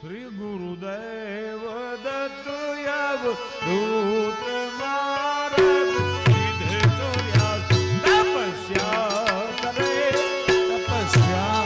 શ્રી ગુરુદેવ દત્ત દૂત માર્ગ તપસ્યા કરે તપસ્યા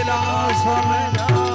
Sarela, Sarela.